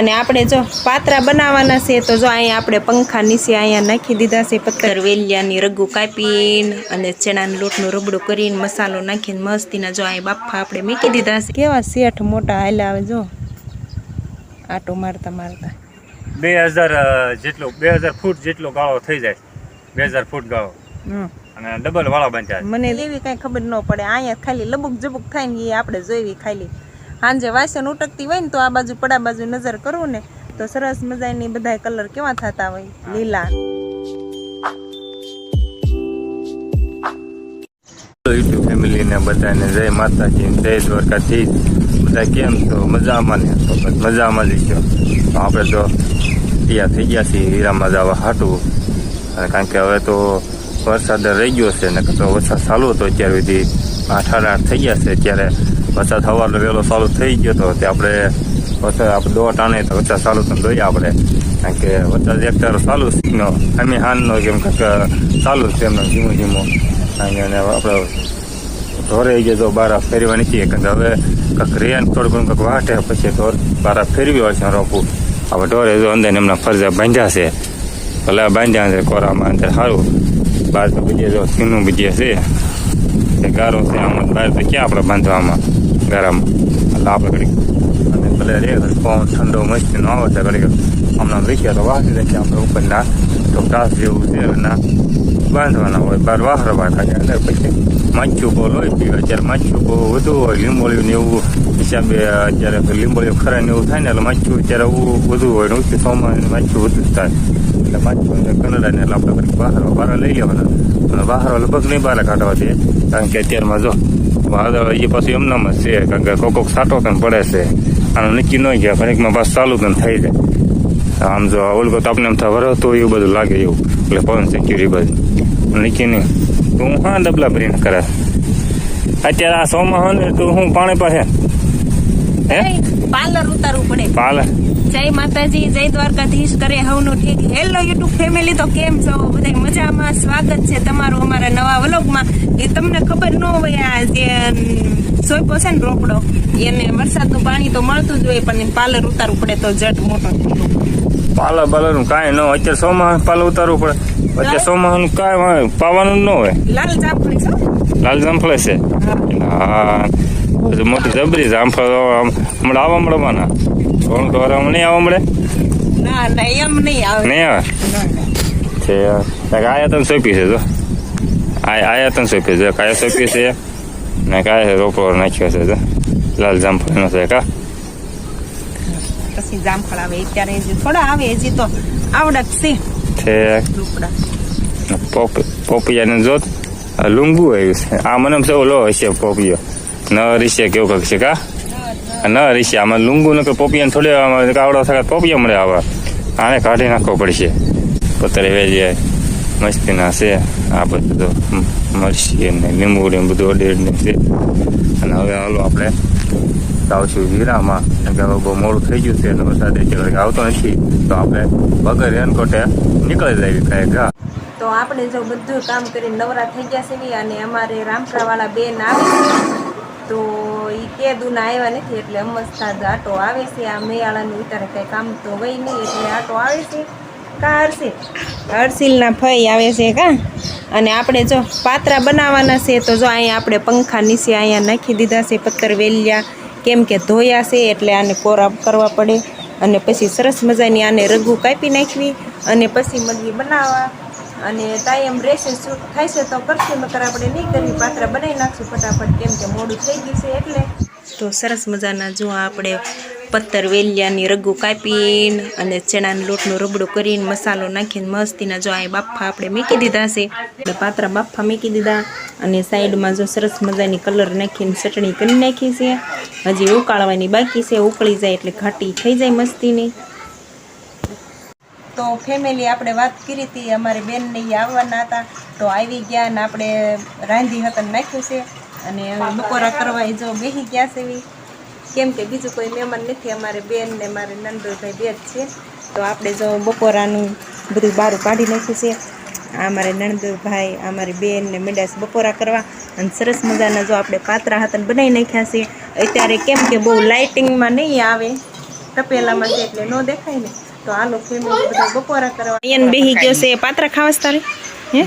અને આપણે જો પાતરા બનાવવાના છે તો જો અહીંયા આપણે પંખા નીચે અહીંયા નાખી દીધા છે પથ્થર વેલિયાની રગુ કાપીને અને ચણાના લોટનું રબડું કરીને મસાલો નાખીને મસ્તીના જો અહીંયા બાફા આપણે મૂકી દીધા છે. કેવા શેઠ મોટા હાલ્યા આવે જો. આટો મારતા મારતા. બે હજાર જેટલો બે હજાર ફૂટ જેટલો ગાળો થઈ જાય. બે હજાર ફૂટ ગાળો. અને ડબલ વાળા બાંધ્યા મને એવી કાંઈ ખબર ન પડે અહીંયા ખાલી લબુક જબુક થાય ને એ આપણે જોઈવી ખાલી. સાંજે વાસણ ઉટકતી હોય ને તો આ બાજુ પડા બાજુ નજર કરું ને, તો સરસ મજાની બધા કલર કેવા થતા હોય? લીલા. યુટ્યુબ ફેમિલીને બધાને જય માતાજી, જય દ્વારકાથી બધા કેમ છો? મજામાં ને? તો મજામાં જ છો. આપણે તો તૈયાર થઈ ગયા છીએ હીરામાં જવા હાટું. અને કારણ કે હવે તો વરસાદ રહી ગયો છે ને, તો વરસાદ ચાલુ હતો અત્યાર સુધી. આઠ આઠ થઈ ગયા છે ત્યારે વરસાદ સવારનો વહેલો ચાલુ થઈ ગયો હતો તે આપણે વરસાદ આપણે દોટ આને તો વરસાદ ચાલુ તો જોઈએ આપણે. કારણ કે વરસાદ એક ચાર ચાલુ નો, અમે હાનનો કેમ કે ચાલુ છે એમનો ધીમો ધીમો અને આપણે ઢોરે ગયો તો બાર ફેરવા નથી કારણ કે હવે કંઈક રેન થોડું ઘણું કંઈક વાટે, પછી ઢોર બાર ફેરવી હોય છે રોપું હવે ઢોરે જો અંદર એમના ફરજા બાંધ્યા છે. ભલે બાંધ્યા છે કોરામાં અંદર સારું બહાર તો બીજે જો સીનું બીજે છે. તે ગારો છે, આમાં બહાર તો ક્યાં આપણે બાંધવામાં? ગારામાં. એટલે આપણે ઘડી અને ભલે રે પવન ઠંડો મસ્ત ન આવે છે ઘડી હમણાં વિખ્યા તો રહે છે આપણે ઉપરના. તો ઘાસ જેવું છે ના બાંધવાના હોય. બાર વાહર વાખા અને પછી માછું બહુ હોય પીવે. અત્યારે માછું બહુ વધુ હોય લીંબોળીયું ને એવું. હિસાબે અત્યારે લીંબોળીયું ખરા ને એવું થાય ને, એટલે માછું અત્યારે વધુ હોય ને ઓછું સોમાં માછું વધુ થાય. એટલે માછું અંદર કનડા ને એટલે આપણે કંઈક બહાર બહાર લઈ લેવાના. અને બહાર લગભગ નહીં બહાર કાઢવા દે. કારણ કે અત્યારમાં જો વાદળ એ પાછું એમનામ જ છે. કારણ કે કોક કોક સાટો પણ પડે છે. આનું નક્કી ન ગયા ઘણીકમાં પાછું ચાલુ પણ થઈ જાય. આમ જો ઓલગો તો આપણે એમ થાય વરસતો એવું બધું લાગે એવું. એટલે પવન સિક્યુરિટી બધું. નીચી નહીં. તો હું ડબલા ભરીને કરે. અત્યારે આ સોમાં હોય ને, તો હું પાણી પાસે પાર્લર ઉતારવું પડે. પાર્લર? જય માતાજી જય દ્વારકાધીશ કરે હવનું ઠીક. હેલો યુટ્યુબ ફેમિલી તો કેમ છો? બધા મજામાં? સ્વાગત છે તમારું અમારા નવા વ્લોગમાં. એ તમને ખબર ન હોય આ જે સોયપો છે ને રોપડો એને વરસાદનું પાણી તો મળતું જ હોય પણ પાર્લર ઉતારવું પડે તો જટ મોટો પાર્લર પાલા નું કાંઈ ન હોય. અત્યારે સોમાં પાલ ઉતારવું પડે. અત્યારે સોમાં કાંઈ પાવાનું ન હોય. લાલ જામફળી છે? લાલ જામફળી છે. હા. મોટી જબરી જામફળ હમણાં આવવા મળવાના કોણ તો આમ નહીં આવવા મળે. નહીં આવે. આવે. છે આયા તને સોંપી છે જો. આ- આયા તને સોંપી છે. કાયા સોંપી છે? ને કાયા રોપો નાખ્યો છે જો. લાલ જામફળનો છે કા? પછી જામફળ આવે અત્યારે થોડા આવે હજી તો આવડત છે. છે. પોપ પોપિયાને જોત. લુંગુ આવ્યું છે. આ મને છે ઓલો હશે પોપિયો. ન રીશે કેવું કંઈક છે કા? ન રીશે આમાં લુંગુ નકર પોપિયાને થોડી આમાં કાવડો થાય પોપિયા મળે આવા. આને કાઢી નાખવો પડશે. પતરે વેજે મસ્તીના છે, આ બધું તો મ- ને લીંબુ ને બધું અડેડ ને છે. અને હવે હાલો આપણે આવશું હીરામાં. કે હવે બહુ મોડું થઈ ગયું છે એટલે વરસાદ એટલે આવતો નથી. તો આપણે વગર રેનકોટે નીકળી જઈએ કાંઈ ઘા. તો આપણે જો બધું કામ કરીને નવરા થઈ ગયા છે ને, અને અમારે રામપરાવાળા બેન આવે તો એ કે દૂના આવ્યા નથી, એટલે અમસ્તા આટો આવે છે. આ મેયાળાનું ઉતારે કંઈ કામ તો હોય નહીં, એટલે આટો આવે છે. કા હર્ષિલ? હર્ષિલના ફઈ આવે છે કા? અને આપણે જો પાતરા બનાવવાના છે, તો જો અહીંયા આપણે પંખા નીચે અહીંયા નાખી દીધા છે, પથ્થર વેલ્યા, કેમ કે ધોયા છે, એટલે આને કોરા કરવા પડે. અને પછી સરસ મજાની આને રઘુ કાપી નાખવી, અને પછી મગી બનાવવા. અને ટાઈમ રહેશે શૂટ થાય છે તો કરશું, નકર આપણે નહીં કરવી, પાત્રા બનાવી નાખશું ફટાફટ, કેમ કે મોડું થઈ ગયું છે એટલે. તો સરસ મજાના જો આપણે પત્તર વેલિયાની રગુ કાપીને અને ચણાના લોટનું રબડું કરીને મસાલો નાખીને મસ્તીના જો આ બાફા આપણે મૂકી દીધા છે. એટલે પાત્રા બાફા મૂકી દીધા અને સાઈડમાં જો સરસ મજાની કલર નાખીને ચટણી કરી નાખી છે. હજી ઉકાળવાની બાકી છે, ઉકળી જાય એટલે ઘાટી થઈ જાય મસ્તીની. તો ફેમિલી આપણે વાત કરી હતી અમારી બેનને એ આવવાના હતા. તો આવી ગયા અને આપણે રાંધી હતા નાખ્યું છે. અને બપોરા કરવા એ જો બેસી ગયા છે એવી કેમ કે બીજું કોઈ મહેમાન નથી અમારે બેન ને મારે નંદુભાઈ બે જ છે. તો આપણે જો બપોરાનું બધું બારું કાઢી નાખ્યું છે. આ અમારે નણંદભાઈ આ મારી બેન ને મેડાસ બપોરા કરવા. અને સરસ મજાના જો આપણે પાતરા હતા બનાવી નાખ્યા છે. અત્યારે કેમ કે બહુ લાઇટિંગમાં નહીં આવે. તપેલામાં છે એટલે ન દેખાય ને. તો હાલો ફેમિલી બધા બપોરા કરવા અહીંયા બેહી ગયો છે. પાત્રા ખાવાસ તારે? હે?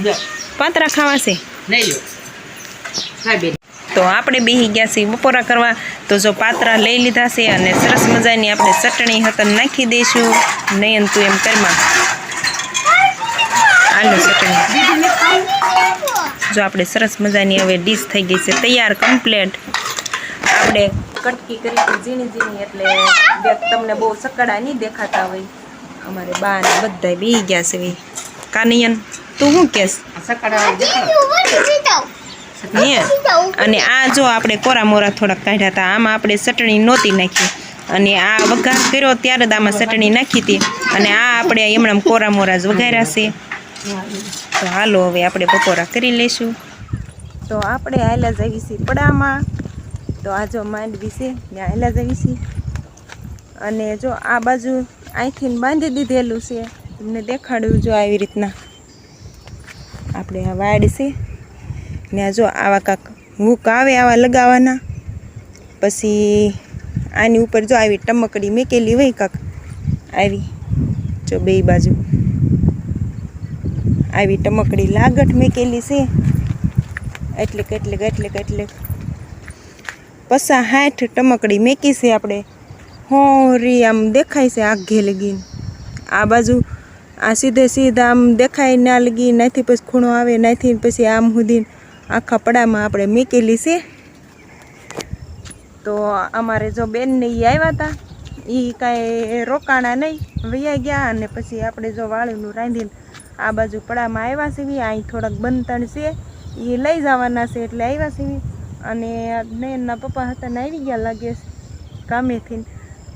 પાત્રા ખાવાશે નહીં લો હા બેન. તો આપણે બેહી ગયા છીએ બપોરા કરવા. તો જો પાત્રા લઈ લીધા છે અને સરસ મજાની આપણે ચટણી હતન નાખી દઈશું. નયન તું એમ કરમાં આલુ ચટણી. જો આપણે સરસ મજાની હવે ડીશ થઈ ગઈ છે. તૈયાર કમ્પ્લેટ. આપણે કટકી કરી ઝીણી ઝીણી એટલે તમને બહુ સકડા નહીં દેખાતા હોય. અમારે બા ને બધા બેહી ગયા છે કાનિયન, તું શું હે? અને આ જો આપણે કોરા મોરા થોડાક કાઢ્યા હતા, આમાં આપણે ચટણી નહોતી નાખી. અને આ વઘાર કર્યો ત્યારે જ આમાં ચટણી નાખી હતી. અને આ આપણે એમણામ કોરા મોરા જ વઘાર્યા છે. તો હાલો હવે આપણે બપોરા કરી લઈશું. તો આપણે હાલ્યા જવી છીએ પડામાં. તો આ જો માંડવી છે, ત્યાં હાલ્યા જવી છીએ. અને જો આ બાજુ અહીંથી બાંધી દીધેલું છે. તમને દેખાડ્યું જો આવી રીતના. આપણે આ વાડ છે. ને આ જો આવા કાંક હૂક આવે આવા લગાવવાના. પછી આની ઉપર જો આવી ટમકડી મેકેલી હોય કાંક. આવી, જો બે બાજુ. આવી ટમકડી લાગટ મેકેલી છે. એટલે કેટલે એટલે કેટલે પસા હાઠ ટમકડી મેકી છે આપણે. હોરી આમ દેખાય છે આઘે ઘેલગી આ બાજુ આ સીધે સીધા આમ દેખાય ના લગી નાથી પછી ખૂણો આવે નાથી પછી આમ સુધી આખા પડામાં આપણે મૂકેલી છે. તો અમારે જો બેનને એ આવ્યા હતા એ કાંઈ રોકાણા નહીં વૈયા ગયા અને પછી આપણે જો વાળીનું રાંધીને આ બાજુ પડામાં આવ્યા સીવી અહીં થોડાક બંધણ છે એ લઈ જવાના છે એટલે આવ્યા સીવી અને નયનના પપ્પા હતા ને આવી ગયા લાગે છે કામેથી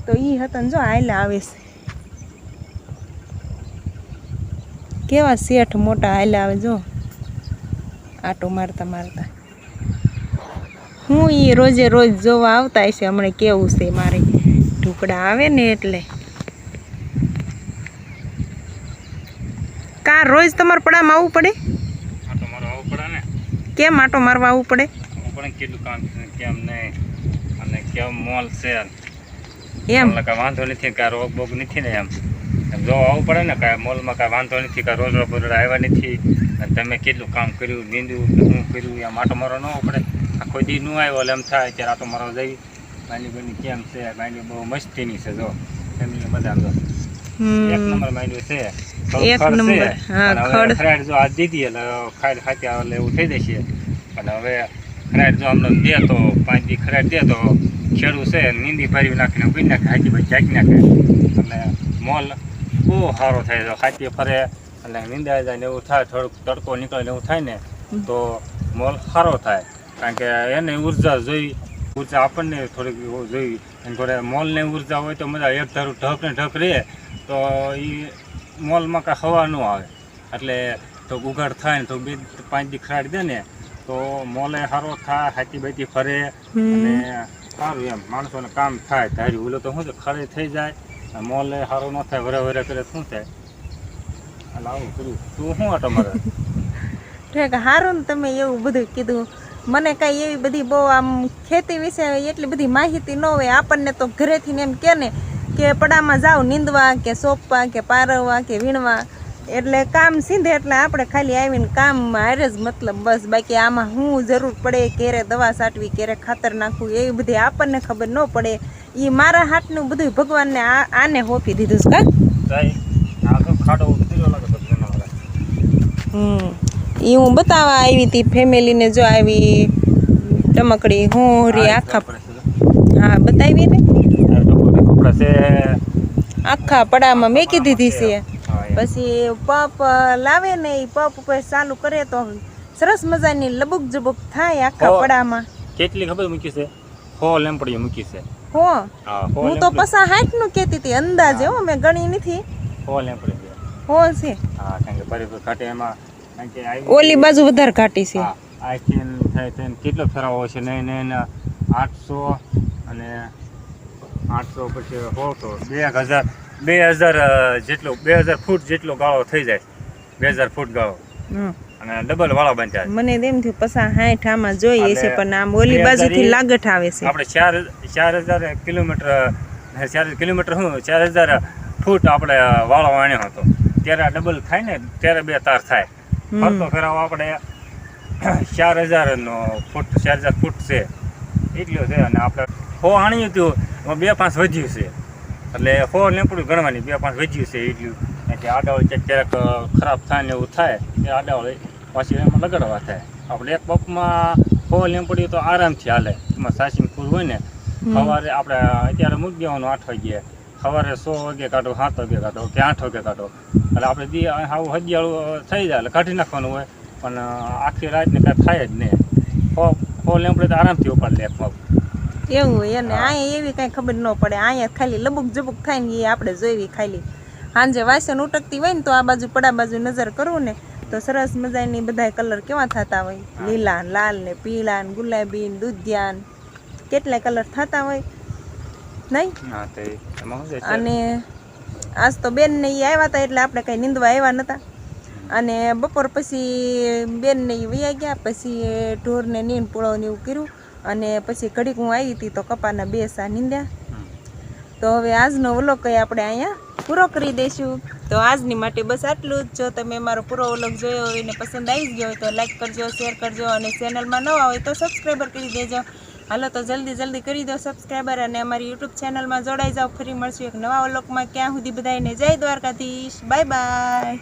તો એ હતા ને જો આયલા આવે છે. કેવા શેઠ મોટા હાલ્યા આવે જો. આટો મારતા મારતા. હું એ રોજે રોજ જોવા આવતા હશે હમણાં કેવું છે મારે. ઢુકડા આવે ને એટલે. કા રોજ તમારે પડામાં આવવું પડે? કેમ આટો મારવા આવવું પડે? કેટલું કામ કેમ નહીં? અને કેમ મોલ છે? એમ? વાંધો નથી કાંઈ રોગ બોગ નથી ને એમ. જો આવવું પડે ને કાંઈ મોલમાં કાંઈ વાંધો નથી કાંઈ રોજ રોજ આવ્યા નથી. અને તમે કેટલું કામ કર્યું નીંદું શું કર્યું એમ આટો મારો ન પડે. આખો દી નું આવ્યો એટલે એમ થાય ત્યારે આટો મારો જઈ. માની બની કેમ છે? માયલી બહુ મસ્તીની છે જો. ફેમિલી બધા જો. એક નંબર માયલી છે. એક નંબર. ખડ. ખરાડ જો આજ દીધી એટલે ખાઈ ખાતી આવે એટલે એવું થઈ જશે. અને હવે ખરાડ જો અમને દે તો પાંચ દી ખરાડ દે તો ખેડૂ છે નીંદી ભરી નાખીને ઉગી નાખે હાથી ભાઈ ચાકી નાખે. એટલે મોલ બહુ સારો થાય છે હાથી ફરે એટલે નીંદાઈ જાય ને એવું થાય થોડુંક તડકો નીકળે ને એવું થાય ને તો મોલ સારો થાય. કારણ કે એને ઊર્જા જોઈ ઊર્જા આપણને થોડીક જોઈ અને થોડે મોલને ઊર્જા હોય તો મજા એક ધારું ઢક ને ઢક રહે તો એ મોલમાં કાંઈ હવા ન આવે. એટલે તો ઉઘાડ થાય ને તો બે પાંચ દી ખરાડી દે ને તો મોલે સારો થાય હાથી બાતી ફરે. અને સારું એમ. માણસોને કામ થાય, ધાર્યું. ઓલો તો શું છે, ખરે થઈ જાય મોલે સારો ન થાય, વરે વરે કરે, શું થાય? એટલે આવું કર્યું તું શું આટો મારે? ઠીક ને તમે એવું બધું કીધું. મને કાંઈ એવી બધી બહુ આમ ખેતી વિશે એટલી બધી માહિતી ન હોય. આપણને તો ઘરેથી ને એમ કે કે પડામાં જાવ નીંદવા કે સોંપવા કે પારવવા કે વીણવા. એટલે કામ સીધે એટલે આપણે ખાલી આવીને કામ હારે જ મતલબ બસ. બાકી આમાં હું જરૂર પડે ક્યારે દવા છાંટવી ક્યારે ખાતર નાખવું એવી બધી આપણને ખબર ન પડે. એ મારા હાથનું બધું ભગવાનને આને હોપી દીધું છે. હમ. એ હું બતાવવા આવી હતી ફેમિલીને જો આવી ટમકડી હોરી આખા હા બતાવી ને. છે. આખા પડામાં મેકી દીધી છે. હા, એમ. પછી પપ લાવે ને એ પપ ચાલુ કરે તો સરસ મજાની લબુક જબુક થાય આખા હો. પડામાં. કેટલી ખબર મૂકી છે? હો લેમ્પડી મૂકી છે. હો. હું તો પસા હાઈટનું કેતી હતી અંદાજે હો. મેં ગણી નથી. હો લેમ્પડી હો છે. હા કારણ કે બરાબર કાટે એમાં ઓલી બાજુ વધારે કાટી છે. આ આથી થાય તો કેટલો ફેરાવો છે નહીં નહીં આઠસો અને આઠસો પછી સોળસો બે હજાર બે હજાર જેટલો બે હજાર ફૂટ જેટલો ગાળો થઈ જાય. બે હજાર ફૂટ ગાળો. અને ડબલ વાળા બાંધ્યા. મને તેમ થયું પસા હાઠ આમાં જોઈએ છે પણ આમ ઓલી બાજુથી હજાર લાગટ આવે છે. આપણે ચાર ચાર હજાર કિલોમીટર ચાર કિલોમીટર શું ચાર હજાર ફૂટ આપણે વાળો વાણ્યો હતો. ત્યારે આ ડબલ થાય ને ત્યારે બે તાર થાય. ફરતો ફેરાવો આપણે ચાર હજારનો ફૂટ ચાર હજાર ફૂટ છે. એટલું છે અને આપણે હો આણ્યું હતું બે પાંચ વધ્યું છે. એટલે હો લીંપડું ગણવાની બે પાંચ વધ્યું છે એટલું એટલે આડાવળ ક્યાંક ક્યારેક ખરાબ થાય ને એવું થાય એ આડાવળ પાછી એમાં લગાડવા થાય. આપણે એક પંપમાં હો લીંપડી તો આરામથી હાલે. એમાં સાચી ફૂલ હોય ને સવારે આપણે અત્યારે મૂકી દેવાનું આઠ વાગે સવારે સો વાગે કાઢો સાત વાગે કાઢો કે આઠ વાગે કાઢો. એટલે આપણે દી આવું હજિયાળું થઈ જાય એટલે કાઢી નાખવાનું હોય. પણ આખી રાતને કાંઈ થાય જ નહીં. હો હો લીંપડી તો આરામથી ઉપાડ લે એવું હોય અને અહીંયા એવી કાંઈ ખબર ન પડે. અહીંયા ખાલી લબુક જબુક થાય ને એ આપણે જોઈવી ખાલી. સાંજે વાસણ ઉટકતી હોય ને તો આ બાજુ પડા બાજુ નજર કરવું ને તો સરસ મજાની બધા કલર કેવા થતા હોય. લીલા લાલ ને પીળા ને ગુલાબી ને દૂધિયા ને કેટલાય કલર થતા હોય. નહીં? અને આજ તો બેન ને ઈ આવ્યા હતા એટલે આપણે કઈ નીંદવા આવ્યા નતા. અને બપોર પછી બેન ને ઈ વૈયા ગયા પછી ઢોરને નીંદ પૂળો ને એવું કર્યું. અને પછી ઘડીક હું આવી હતી તો કપાના બે સા નીંદ્યા. તો હવે આજનો વ્લોગ કઈ આપણે અહીંયા પૂરો કરી દઈશું. તો આજની માટે બસ આટલું જ. જો તમે મારો પૂરો વ્લોગ જોયો હોય ને પસંદ આવી ગયો હોય તો લાઈક કરજો શેર કરજો અને ચેનલમાં નવા હોય તો સબસ્ક્રાઈબર કરી દેજો. હાલો તો જલ્દી જલ્દી કરી દો સબસ્ક્રાઈબર અને અમારી યુટ્યુબ ચેનલમાં જોડાઈ જાઓ. ફરી મળશું એક નવા વ્લોગમાં. ક્યાં સુધી બધાને જય દ્વારકાધીશ. Bye bye.